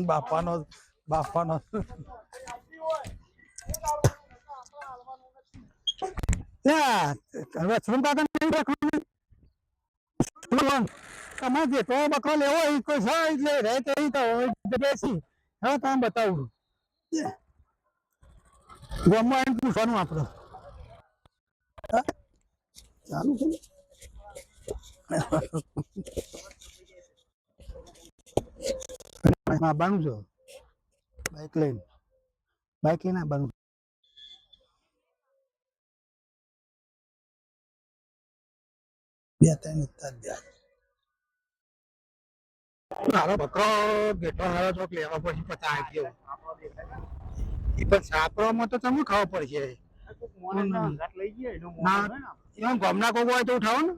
બાપાનો બાપાનો તમારે જેટલો બકરો લેવો એ કોઈ એટલે રહે તો હવે તમે બતાવું. ગામમાં એમ પૂછવાનું આપણે. ચાલુ છે આવવાનું છે. બાઈક લઈને. બાઈક લઈને આવવાનું બે ત્રણ મારો બકરો ગેટો હારો ચોક લેવા પછી પચાસ ગયો એ પણ સાપરોમાં તો તમે ખાવો પડશે. ના. ગામના કોક હોય તો ઉઠાવો ને.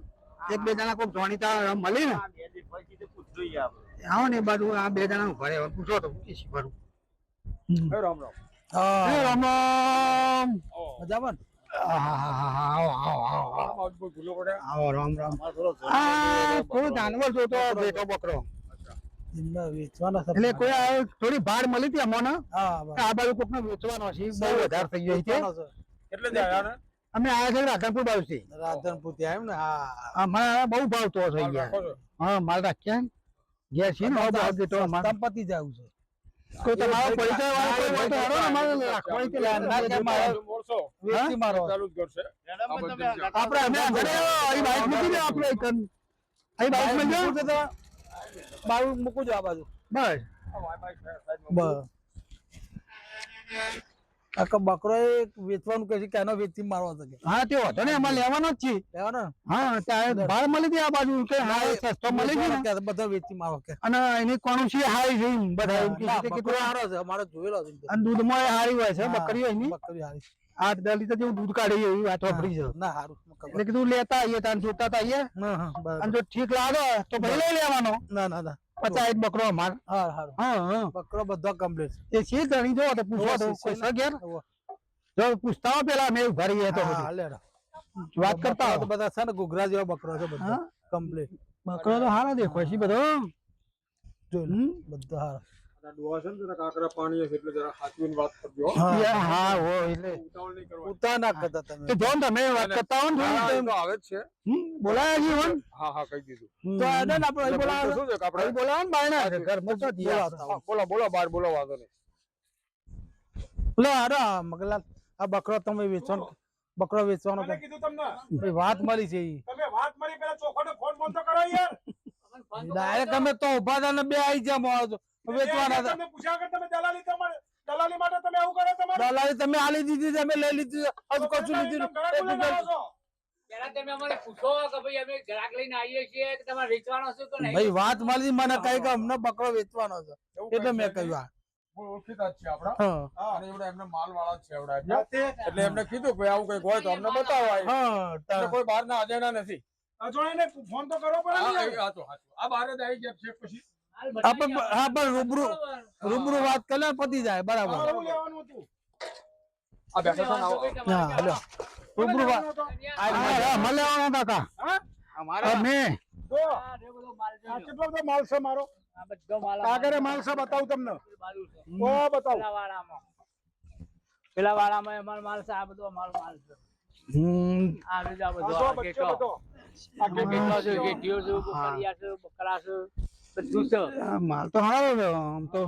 એક બે જણા કોક જાણીતા મળી ને. આવો. ને બાજુ આ બે જણા ઊભા રહે પૂછો તો પૂછી શીખવાનું એ રામ રામ. રામ રામ. મજામાં થોડો જાનવર જોતો બેઠો બકરો. એટલે કોઈ થોડી ભાડ મળી હતી અમને? આ બાજુ કોક વેચવાનો છે બહુ વધારે થઈ ગઈ છે. એટલે જ આયા ને? અમે આયા છે રાધનપુર બાજુ થી. રાધનપુરથી આવ્યું ને? હા. અમારે બહુ ભાવ તો થઈ હાલ રાખો ગયા છો. હા માલ રાખ્યા ઘેર છે ને ભાવ દેતો અમારે. સંપત્તિ છે. કોઈ તમારો પરિચય વાળો કોઈ હોય તો હેડો અમારે રાખવાની કે ના કે મોરસો. વેચી મારો. ચાલુ જ કરશે. મેડમ પણ તમે અંગાત આપણે અમે ઘરે અહીં બાઈક મૂકી દે આપણે અહીં બાઈક મૂકી દે બારું મૂકું છું આ બાજુ. બસ. આખો બકરો વેચવાનું કહે છે કે એનો વેચી મારવા શકે હા તે હતો ને એમાં લેવાનો જ છે. લેવાનો? હા ત્યાં ભાવ મળી હતી આ બાજુ કે હા સસ્તો મળી ગયો ને. બધા વેચી મારો કે. અને એની કોણ છે હારી છે બધા એમ કે પેલો સારો છે અમારો જોયેલો છે. અને દૂધમાં હારી હોય છે બકરી એની. બકરી હારી આઠ દસ લીટર જેવું દૂધ કાઢે એવી વાત વાપરી છે. ના હારું. ખબર. એટલે કીધું લેતા આવીએ તાન જોતા તા આવીએ હા હા બરાબર. અને જો ઠીક લાગે તો ભાઈ લઈ લેવાનો ના ના ના પચાસ એક બકરો અમાર હા હારું હા હા બકરો બધો કમ્પ્લીટ એ છે ધણી જો તો પૂછો તો કોઈ છે ઘેર જો પૂછતા હો પેલા મેં ઊભા રહીએ તો હા પછી. લેડો વાત કરતા બકરો હો. તો બધા છે ને ઘૂઘરા જેવો બકરો છે બધો હા? કમ્પ્લીટ બકરો તો હારો દેખો છે બધો જોઈ લો હમ? બધો હારો આવે જીયા બોલો બોલો બાર બોલો વાંધો નહીં. લે આ બકરો તમે વેચવાનો બકરો વેચવાનો કીધું તમને? વાત મળી છે તમે વાત મારી પેલા ચોખોટો ફોન કરો યાર. ડાયરેક્ટ અમે તો ઊભા ને બે આઈ ગયા મોળો તો. વેચવાના હતા તમને પૂછ્યા કે તમે દલાલી તમારે દલાલી માટે તમે આવું કરો તમારે દલાલી તમે આલી દીધી તમે લઈ લીધી હજુ કશું લીધું તમે ઘણા બોલાવા છો. પહેલા તમે અમને પૂછો કે ભાઈ અમે ગ્રાહક લઈને આવીએ છીએ કે તમારે વેચવાનો છે કે નહીં? ભાઈ વાત મળી મને કઈ કે અમને બકરો વેચવાનો છે. એટલે મેં. કહ્યું આ. ઓળખીતા જ છે આપણા. હા. હા અને એવડા એમને માલ વાળા છે એવડા એટલે એમને કીધું કે આવું કંઈક હોય તો અમને બતાવો આ. હા એટલે તા- કોઈ બહાર ના અજાણા નથી અજાણે ફોન તો કરો પડે આ તો આ બહાર જ આવી ગયા છે પછી. આપણે હા પણ રૂબરૂ રૂબરૂ વાત કરે પતી જાય બરાબર. આ એવું લેવાનું હતું આ બેઠો છો ને આવો. રૂબરૂ વાત. હા, હા, મળે આવવાનો કાકા. હા? મેં. જો, આ કેટલો બધો માલ છે મારો? આ બધો માલ કાગરે માલ છે બતાવું તમને. બતાવું. વાળામાં. પેલા વાળામાં અમારો માલ છે આ બધો અમારો માલ છે. હમ, આ બધો આ બધો આ કેટલો છે ગેટીઓ છે બકરિયા છે બકરા છે. માલ તો હારો છે આમ તો.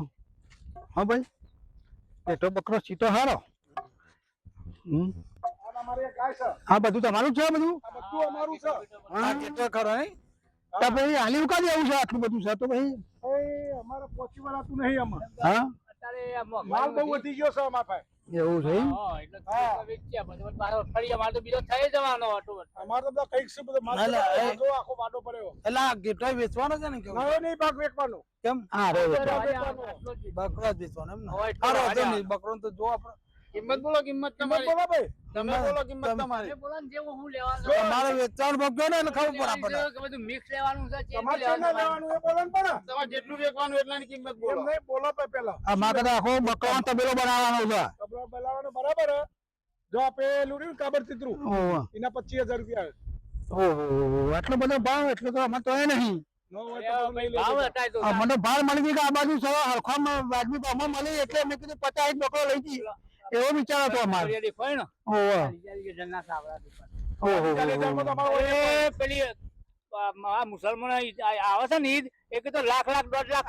હા ભાઈ પેટો બકરો ચીતો હારો. હમ. આ અમારી એક ગાય છે આ બધું? તમારું છે બધું આ બધું અમારું છે. આ કેટલો ખરો નહીં તો પછી હાલી ઉકા દેવું છે આટલું બધું છે તો ભાઈ. એ અમારે પહોંચી વળાતું નહીં આમાં. હા? અત્યારે માલ બહુ વધી. વધી ગયો છે અમારા પાસે એવું છે એમ? હા, એટલે તો વેચ્યા બધું. પણ પાછો ફરી અમારે થઈ જવાનો હતો અમારે બધા કંઈક છે બધો માલ ના, ના, છે. એ- જો આખો વાડો પડ્યો એટલે આ ગેટો વેચવાનો છે ને? નહીં પાક વેચવાનો કેમ હા બકરો જ વેચવાનો એમ બકરો તો જો આપણે કિંમત બોલો કિંમત તમારી. બોલો ભાઈ. તમે બોલો કિંમત તમારી. બોલો ને જેવું હું લેવાનું તમારે વેચાણ ભાવ ને એટલે ખબર પડે આપણે બધું મિક્સ લેવાનું છે તમારે લેવાનું લેવાનું એ બોલો ને પણ તમારે જેટલું વેચવાનું એટલાની કિંમત એમ નહીં બોલો પે પેલા. આ મારે તો આખો બકરો તબેલો બનાવવાનો છે. તબેલો બનાવવાનો બરાબર જો આપે લુડી કાબર ચિત્રું એના પચીસ હજાર રૂપિયા ઓહો આટલો બધો ભાવ એટલો તો આમાં તો એ નહીં મને ભાર મળી ગઈ કે આ બાજુ સવા હરખામાં વાજબી ભાવમાં મળી એટલે મેં કીધું પચાસ બકરો લઈ જઈ એવો વિચાર હતો અમારે. પેલી મુસલમાનો આવે છે ને ઈદ એક તો લાખ લાખ દોઢ લાખ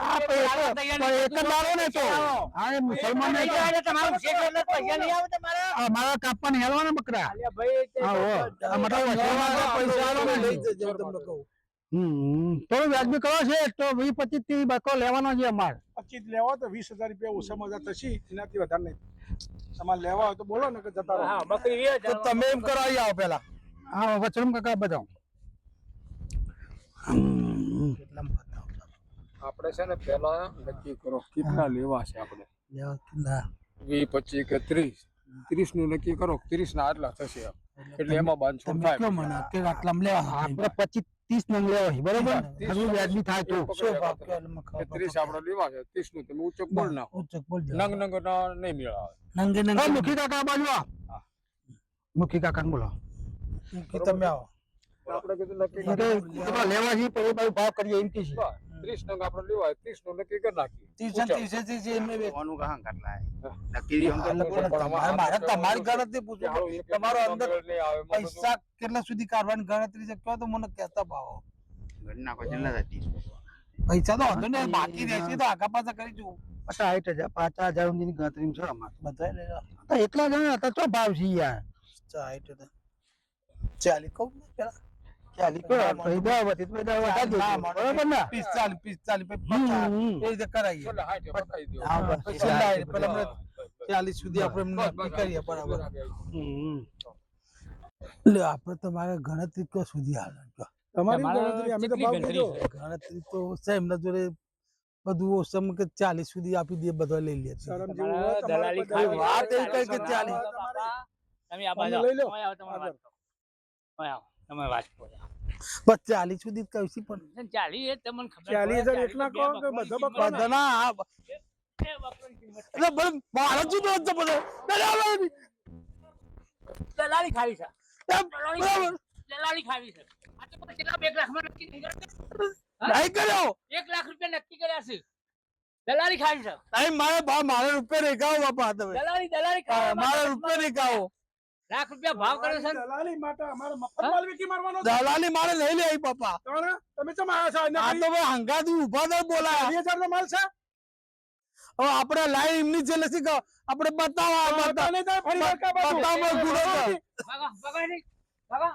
અમારા કાપવાને હેલવાના બકરા. થોડું વ્યાજબી કરો છે તો વીસ પચીસથી બકો લેવાનો છે અમારે. પચીસ લેવા તો વીસ હજાર રૂપિયા ઓછામાં ઓછા થશે એનાથી વધારે નહીં. તમારે લેવા હોય તો બોલો ને કે જતા રહો. હા બકરી વે તો તમે એમ કરાવી આવો પેલા. હા વચરમ કાકા બતાવો. આપણે છે ને પેલા નક્કી કરો કેટલા લેવા છે આપણે? લેવા કેટલા? વીસ પચીસ કે ત્રીસ? ત્રીસનું નક્કી કરો ત્રીસ ના આટલા થશે એટલે એમાં બાંધછોડ થાય. આટલામાં લેવા આપણે પચીસ ત્રીસ નંગ લેવા હોય બરોબર? ત્રીસ વ્યાજબી થાય તો. ત્રીસ આપડે લેવા છે ત્રીસનું તમે ઉચ્ચક બોલ નાખો. ઉચ્ચક બોલ નંગ નંગ નહીં મેળાવે. નંગે નંગ. મુખી કાકા બાજુ આ મુખી કાકા બોલો મૂકી તમે આવો. આપડે કીધું નક્કી લેવા છે પછી ભાવ કરીએ એમ કે છે. ત્રીસ નંગ આપણે લેવા હોય ત્રીસનું નક્કી કરી નાખીએ. ને તમારે મારે તમારી ગણતરી પૂછો. તમારો અંદર પૈસા કેટલા સુધી કાઢવાની ગણતરી છે કયો તો મને કહેતા ભાવો હતા પૈસા તો વાંધો નહીં બાકી રહેશે તો આગા પાછા કરી જવું પચાસ સાઠ હજાર પાંચ હજાર સુધીની ગણતરી છે અમારે. બધા એટલા જણા હતા તો ભાવ છે યાર ચાલ તો ચાલી કહું પેલા. તો. એ. ચાલીસ સુધી આપણે કરીએ બરાબર. એટલે આપણે તમારે ગણતરી કયો સુધી હાલે તમારી ગણતરી અમે તો ગણતરી તો છે એમના જોડે બધું ઓસમ કે ચાલીસ સુધી આપી દે બધા લઈ લે વાત એવી કઈ કે ચાલીસ? ચાલીસ. તમે આ બાજુ લઈ લો. તમે કરો. બસ ચાલી સુધી કઈ પણ. ચાલી એ તમને ખબર ચાલી હજાર એટલા કહો કે બધા. બધાના. એટલે ભલે મારા જ દોષ બધો. દલાલી દલાલી ખાવી છે. દલાલી ખાવી છે. આ તો કેટલા બે એક લાખમાં નક્કી નહીં કર્યો એક લાખ રૂપિયા નક્કી કર્યા છે. દલાલી ખાવી છે. મારે મારે રૂપિયા નહીં ખાઓ બાપા તમે. દલાલી દલાલી મારે રૂપિયા નહીં ખાઓ લાખ રૂપિયા ભાવ કર્યો છે દલાલી માટે અમારે મફત માલ વેચી મારવાનો દલાલી મારે લઈ લે પપ્પા. તમે ચમ આવ્યા છો? આ તો ભાઈ હંગાતી ઊભા તો બોલાય. 2000 નો માલ છે? હવે આપણે લાઈ એમની જે લસી આપણે બતાવો બતાને જાય ફરી વાર કા બતાવો ગુડો બગા બગા બગા